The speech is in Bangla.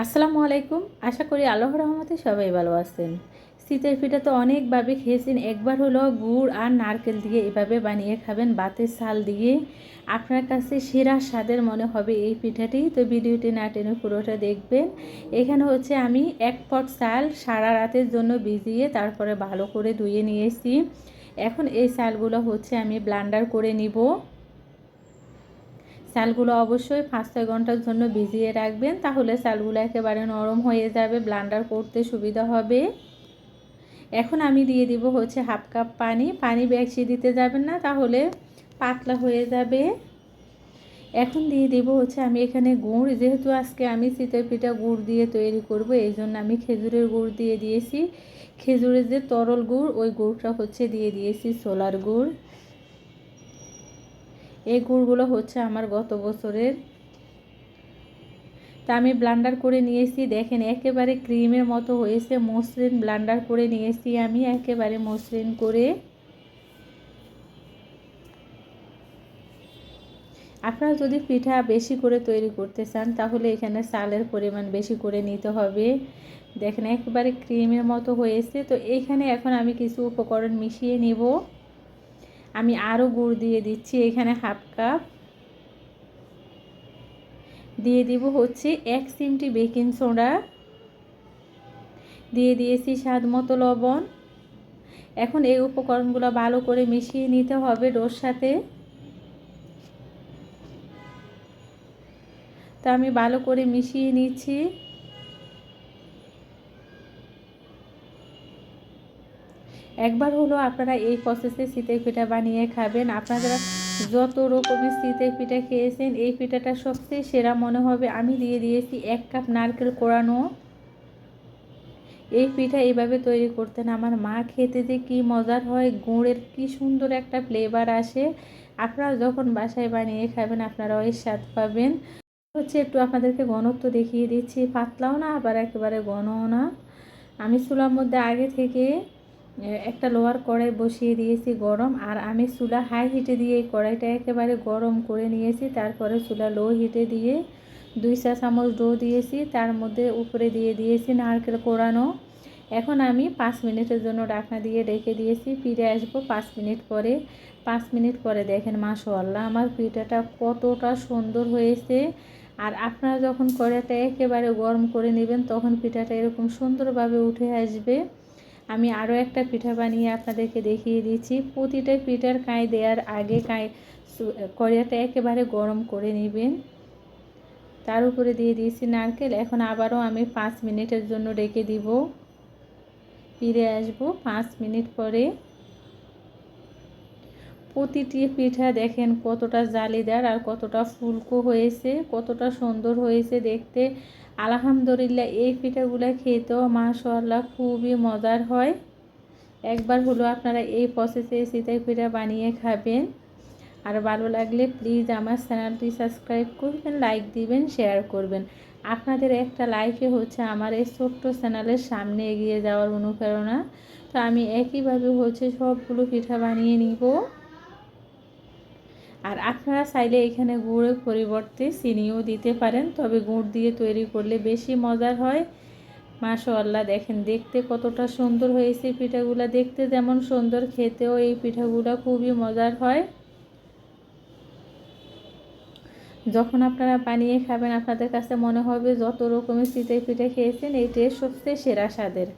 আসসালামু আলাইকুম। আশা করি আল্লাহ রহমতে সবাই ভালো আছেন। শীতের পিঠা তো অনেকভাবে খেয়েছেন। একবার হলো গুড় আর নারকেল দিয়ে এভাবে বানিয়ে খাবেন, বাতের চাল দিয়ে। আপনার কাছে সেরা স্বাদের মনে হবে এই পিঠাটি। তো ভিডিওটি না টেনে পুরোটা দেখবেন। এখানে হচ্ছে আমি এক পট চাল সারা রাতের জন্য ভিজিয়ে তারপরে ভালো করে ধুয়ে নিয়েছি। এখন এই চালগুলো হচ্ছে আমি ব্লান্ডার করে নিব। চালগুলো অবশ্যই পাঁচ ছয় ঘণ্টার জন্য ভিজিয়ে রাখবেন, তাহলে চালগুলো একেবারে নরম হয়ে যাবে, ব্লান্ডার করতে সুবিধা হবে। এখন আমি দিয়ে দিব হচ্ছে হাফ কাপ পানি পানি বেশি দিতে যাবেন না, তাহলে পাতলা হয়ে যাবে। এখন দিয়ে দিব হচ্ছে আমি এখানে গুড়, যেহেতু আজকে আমি শীতের পিঠা গুড় দিয়ে তৈরি করব, এই জন্য আমি খেজুরের গুড় দিয়ে দিয়েছি। খেজুরের যে তরল গুড়, ওই গুড়টা হচ্ছে দিয়ে দিয়েছি সোলার গুড়। এই গুড়গুলো হচ্ছে আমার গত বছরের। তা আমি ব্লান্ডার করে নিয়েছি, দেখেন একেবারে ক্রিমের মতো হয়েছে, মসৃণ ব্লান্ডার করে নিয়েছি আমি, একেবারে মসৃণ করে। আপনারা যদি পিঠা বেশি করে তৈরি করতে চান, তাহলে এখানে চালের পরিমাণ বেশি করে নিতে হবে। দেখেন একেবারে ক্রিমের মতো হয়েছে, তো এইখানে এখন আমি কিছু উপকরণ মিশিয়ে নিব। আমি আরও গুড় দিয়ে দিচ্ছি, এখানে হাফ কাপ। দিয়ে দিব হচ্ছে এক চিমটি বেকিং সোডা। দিয়ে দিয়েছি স্বাদ মতো লবণ। এখন এই উপকরণগুলো ভালো করে মিশিয়ে নিতে হবে ডোর সাথে। তো আমি ভালো করে মিশিয়ে নিচ্ছি। একবার হলো আপনারা এই প্রসেসে শীতের পিঠা বানিয়ে খাবেন। আপনারা যত রকমের শীতের পিঠা খেয়েছেন, এই পিঠাটা সবচেয়ে সেরা মনে হবে। আমি দিয়ে দিয়েছি এক কাপ নারকেল কোড়ানো এই পিঠা এইভাবে তৈরি করতেন আমার মা খেতে যে কি মজার হয়, গুড়ের কি সুন্দর একটা ফ্লেভার আসে। আপনারা যখন বাসায় বানিয়ে খাবেন আপনারা ওই স্বাদ পাবেন। হচ্ছে একটু আপনাদেরকে ঘনত্ব দেখিয়ে দিচ্ছি। পাতলাও না, আবার একেবারে ঘনও না। আমি চুলার মধ্যে আগে থেকে একটা লোয়ার কড়াই বসিয়ে দিয়েছি গরম, আর আমি চুলা হাই হিটে দিয়ে এই কড়াইটা একেবারে গরম করে নিয়েছি। তারপরে চুলা লো হিটে দিয়ে দুই চা চামচ ডো দিয়েছি। তার মধ্যে উপরে দিয়ে দিয়েছি নারকেল কোড়ানো এখন আমি পাঁচ মিনিটের জন্য ডাকনা দিয়ে রেখে দিয়েছি। ফিরে আসব পাঁচ মিনিট পরে। পাঁচ মিনিট পরে দেখেন মাশাল্লাহ আমার পিঠাটা কতটা সুন্দর হয়েছে। আর আপনারা যখন কড়াইটা একেবারে গরম করে নেবেন, তখন পিঠাটা এরকম সুন্দরভাবে উঠে আসবে। আমি আরও একটা পিঠা বানিয়ে আপনাদেরকে দেখিয়ে দিচ্ছি। প্রতিটা পিঠার কাঁই দেওয়ার আগে কাঁই কড়িয়াটা একেবারে গরম করে নেবেন। তার উপরে দিয়ে দিয়েছি নারকেল। এখন আবারও আমি পাঁচ মিনিটের জন্য রেখে দিব। ফিরে আসব পাঁচ মিনিট পরে। প্রতিটি পিঠা দেখেন কতটা জালিদার আর কতটা ফুলকো হয়েছে, কতটা সুন্দর হয়েছে দেখতে। আলহামদুলিল্লাহ, এই পিঠাগুলো খেতেও মাশাল্লাহ খুবই মজার হয়। একবার হলো আপনারা এই প্রসেসে শীতের পিঠা বানিয়ে খাবেন। আর ভালো লাগলে প্লিজ আমার চ্যানেলটি সাবস্ক্রাইব করবেন লাইক দিবেন শেয়ার করবেন। আপনাদের একটা লাইকে হচ্ছে আমার এই ছোট্ট চ্যানেলের সামনে এগিয়ে যাওয়ার অনুপ্রেরণা। তো আমি একইভাবে হচ্ছে সবগুলো পিঠা বানিয়ে নিব। আর আপনারা চাইলে এখানে গুড়ের পরিবর্তে চিনিও দিতে পারেন, তবে গুড় দিয়ে তৈরি করলে বেশি মজার হয়। মাশাল্লাহ দেখেন দেখতে কতটা সুন্দর হয়েছে পিঠাগুলো। দেখতে যেমন সুন্দর, খেতেও এই পিঠাগুলো খুবই মজার হয়। যখন আপনারা বানিয়ে খাবেন, আপনাদের কাছে মনে হবে যত রকমের শীতের পিঠে খেয়েছেন, এই টেস্ট সবচেয়ে সেরা স্বাদের।